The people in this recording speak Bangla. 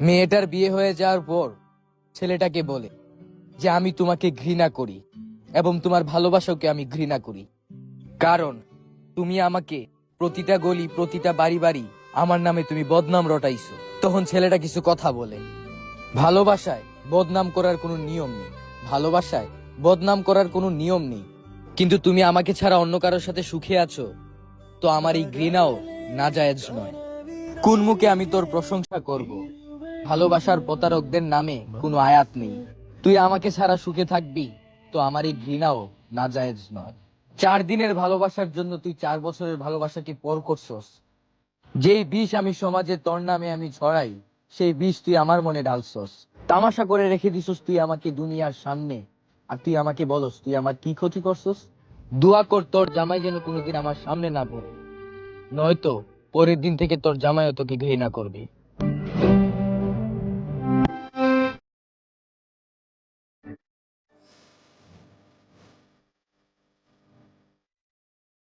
মেয়েটার বিয়ে হয়ে যাওয়ার পর ছেলেটাকে বলে যে আমি তোমাকে ঘৃণা করি এবং তোমার ভালোবাসাকে আমি ঘৃণা করি। কারণ তুমি আমাকে প্রতিটা গলি, প্রতিটা বাড়ি বাড়ি আমার নামে তুমি বদনাম রটাইছো। তখন ছেলেটা কিছু কথা বলে। ভালোবাসায় বদনাম করার কোনো নিয়ম নেই। ভালোবাসায় বদনাম করার কোনো নিয়ম নেই। কিন্তু তুমি আমাকে ছাড়া অন্য কারোর সাথে সুখে আছো, তো আমার এই ঘৃণাও নাজায়েজ নয়। কোন মুখে আমি তোর প্রশংসা করব? ভালোবাসার প্রতারকদের নামে কোনো আয়াত নেই। তুই আমাকে ছাড়া সুখে থাকবি, তো আমার এই ঘৃণাও নাজায়েজ নয়। চার দিনের ভালোবাসার জন্য তুই চার বছরের ভালোবাসাকে পর করছস। যেই বিষ আমি সমাজে তোর নামে আমি ছড়াই, সেই বিষ তুই আমার মনে ঢালছস। তামাশা করে রেখে দিছস তুই আমাকে দুনিয়ার সামনে। আর তুই আমাকে বলস, তুই আমার কি ক্ষতি করছস? দোয়া কর তোর জামাই যেন কোনোদিন আমার সামনে না পড়ে। নয়তো পরের দিন থেকে তোর জামাইও তোকে ঘৃণা করবে।